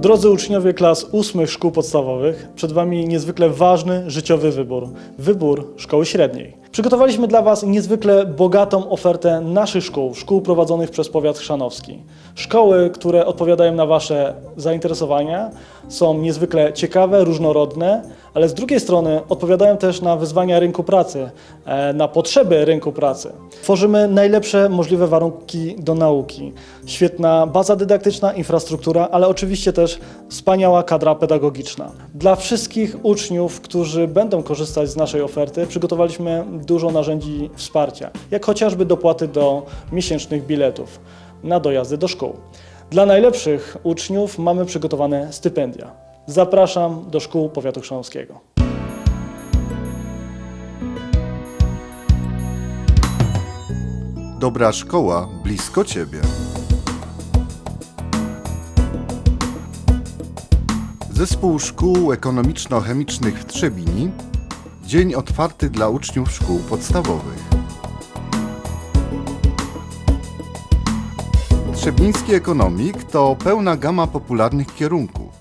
Drodzy uczniowie klas ósmych szkół podstawowych, przed Wami niezwykle ważny życiowy wybór wybór szkoły średniej. Przygotowaliśmy dla Was niezwykle bogatą ofertę naszych szkół, szkół prowadzonych przez powiat chrzanowski. Szkoły, które odpowiadają na Wasze zainteresowania, są niezwykle ciekawe, różnorodne, ale z drugiej strony odpowiadają też na wyzwania rynku pracy, e, na potrzeby rynku pracy. Tworzymy najlepsze możliwe warunki do nauki. Świetna baza dydaktyczna, infrastruktura, ale oczywiście też wspaniała kadra pedagogiczna. Dla wszystkich uczniów, którzy będą korzystać z naszej oferty, przygotowaliśmy dużo narzędzi wsparcia, jak chociażby dopłaty do miesięcznych biletów na dojazdy do szkół. Dla najlepszych uczniów mamy przygotowane stypendia. Zapraszam do szkół powiatu chrzanowskiego. Dobra szkoła blisko ciebie. Zespół Szkół Ekonomiczno-Chemicznych w Trzebini. Dzień otwarty dla uczniów szkół podstawowych. Trzebiński ekonomik to pełna gama popularnych kierunków.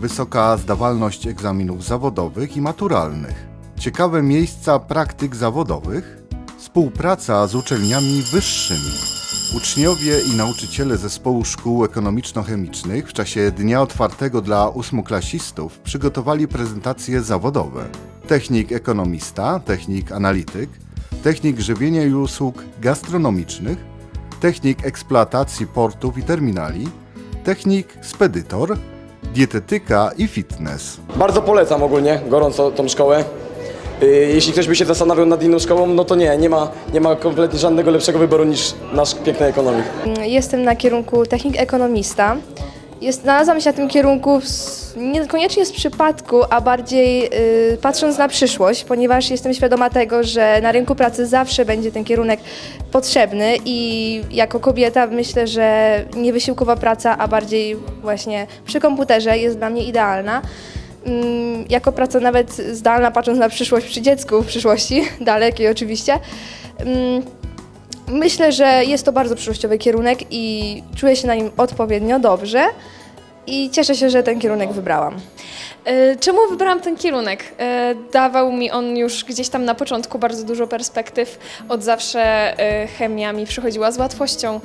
Wysoka zdawalność egzaminów zawodowych i maturalnych. Ciekawe miejsca praktyk zawodowych. Współpraca z uczelniami wyższymi. Uczniowie i nauczyciele zespołu szkół ekonomiczno-chemicznych w czasie dnia otwartego dla ósmoklasistów przygotowali prezentacje zawodowe. Technik ekonomista, technik analityk, technik żywienia i usług gastronomicznych, technik eksploatacji portów i terminali, technik spedytor, dietetyka i fitness. Bardzo polecam ogólnie, gorąco tą szkołę. Y, Jeśli ktoś by się zastanawiał nad inną szkołą, no to nie, nie ma, nie ma kompletnie żadnego lepszego wyboru niż nasz piękny ekonomik. Jestem na kierunku technik ekonomista. Jest, znalazłam się na tym kierunku z, niekoniecznie z przypadku, a bardziej y, patrząc na przyszłość, ponieważ jestem świadoma tego, że na rynku pracy zawsze będzie ten kierunek potrzebny i jako kobieta myślę, że niewysiłkowa praca, a bardziej właśnie przy komputerze jest dla mnie idealna. Mm, jako praca nawet zdalna, patrząc na przyszłość przy dziecku w przyszłości, dalekiej oczywiście. Mm, Myślę, że jest to bardzo przyszłościowy kierunek i czuję się na nim odpowiednio dobrze i cieszę się, że ten kierunek wybrałam. E, Czemu wybrałam ten kierunek? E, Dawał mi on już gdzieś tam na początku bardzo dużo perspektyw. Od zawsze e, chemia mi przychodziła z łatwością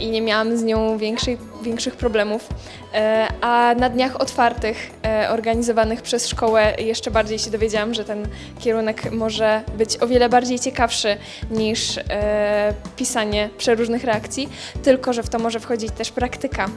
i nie miałam z nią większej, większych problemów. E, A na dniach otwartych, e, organizowanych przez szkołę, jeszcze bardziej się dowiedziałam, że ten kierunek może być o wiele bardziej ciekawszy niż e, pisanie przeróżnych reakcji, tylko że w to może wchodzić też praktyka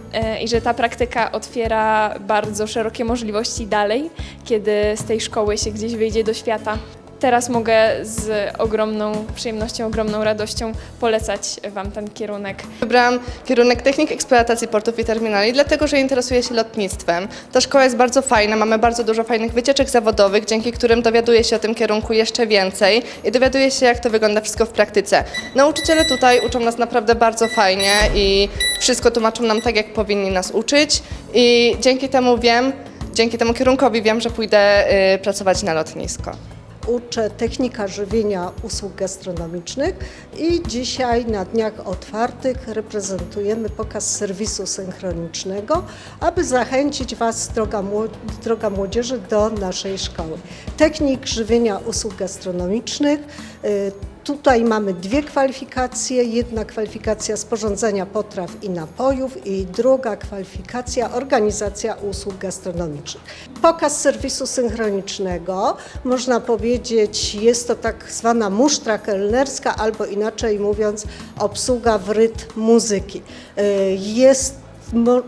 i że ta praktyka otwiera bardzo szerokie możliwości dalej, kiedy z tej szkoły się gdzieś wyjdzie do świata. Teraz mogę z ogromną przyjemnością, ogromną radością polecać Wam ten kierunek. Wybrałam kierunek technik eksploatacji portów i terminali, dlatego że interesuję się lotnictwem. Ta szkoła jest bardzo fajna, mamy bardzo dużo fajnych wycieczek zawodowych, dzięki którym dowiaduję się o tym kierunku jeszcze więcej i dowiaduję się, jak to wygląda wszystko w praktyce. Nauczyciele tutaj uczą nas naprawdę bardzo fajnie i wszystko tłumaczą nam tak, jak powinni nas uczyć i dzięki temu wiem, dzięki temu kierunkowi wiem, że pójdę y, pracować na lotnisko. Uczę technika żywienia usług gastronomicznych i dzisiaj na dniach otwartych reprezentujemy pokaz serwisu synchronicznego, aby zachęcić Was, droga, mło- droga młodzieży, do naszej szkoły. Technik żywienia usług gastronomicznych. Tutaj mamy dwie kwalifikacje. Jedna kwalifikacja sporządzenia potraw i napojów i druga kwalifikacja organizacja usług gastronomicznych. Pokaz serwisu synchronicznego, można powiedzieć, jest to tak zwana musztra kelnerska albo inaczej mówiąc obsługa w rytm muzyki. Y, Jest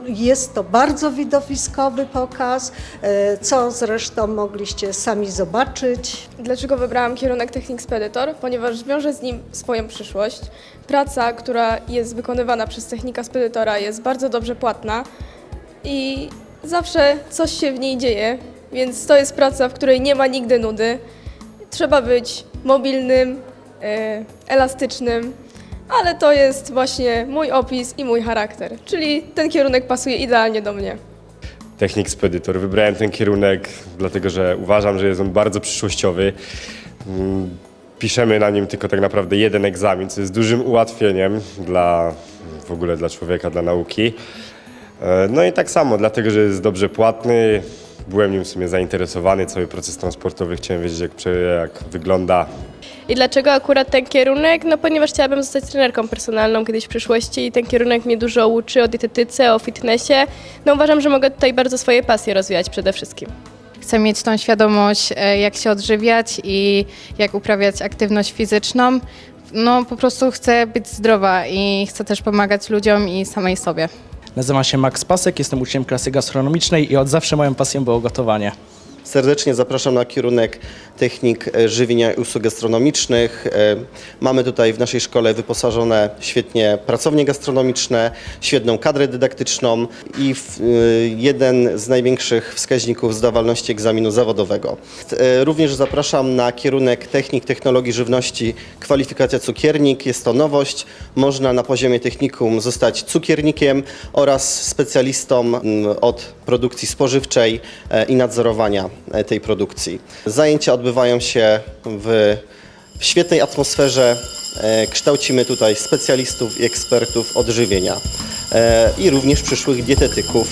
Jest to bardzo widowiskowy pokaz, y, co zresztą mogliście sami zobaczyć. Dlaczego wybrałam kierunek technik spedytor? Ponieważ wiąże z nim swoją przyszłość. Praca, która jest wykonywana przez technika spedytora jest bardzo dobrze płatna i zawsze coś się w niej dzieje, więc to jest praca, w której nie ma nigdy nudy. Trzeba być mobilnym, e, elastycznym, ale to jest właśnie mój opis i mój charakter, czyli ten kierunek pasuje idealnie do mnie. technik spedytor. Wybrałem ten kierunek, dlatego że uważam, że jest on bardzo przyszłościowy. Mm, Piszemy na nim tylko tak naprawdę jeden egzamin, co jest dużym ułatwieniem dla w ogóle dla człowieka, dla nauki. E, No i tak samo, dlatego że jest dobrze płatny. Byłem nim w sumie zainteresowany, cały proces transportowy, chciałem wiedzieć jak, jak wygląda. I dlaczego akurat ten kierunek? No ponieważ chciałabym zostać trenerką personalną kiedyś w przyszłości i ten kierunek mnie dużo uczy o dietetyce, o fitnessie. No uważam, że mogę tutaj bardzo swoje pasje rozwijać przede wszystkim. Chcę mieć tą świadomość, e, jak się odżywiać i jak uprawiać aktywność fizyczną. No po prostu chcę być zdrowa i chcę też pomagać ludziom i samej sobie. Nazywam się Max Pasek, jestem uczniem klasy gastronomicznej i od zawsze moją pasją było gotowanie. Serdecznie zapraszam na kierunek technik e, żywienia i usług gastronomicznych. E, Mamy tutaj w naszej szkole wyposażone świetnie pracownie gastronomiczne, świetną kadrę dydaktyczną i e, jeden z największych wskaźników zdawalności egzaminu zawodowego. Również zapraszam na kierunek technik technologii żywności kwalifikacja cukiernik. Jest to nowość. Można na poziomie technikum zostać cukiernikiem oraz specjalistą mm, od produkcji spożywczej e, i nadzorowania e, tej produkcji. Zajęcia odbywają się w świetnej atmosferze. E, Kształcimy tutaj specjalistów i ekspertów odżywienia i również przyszłych dietetyków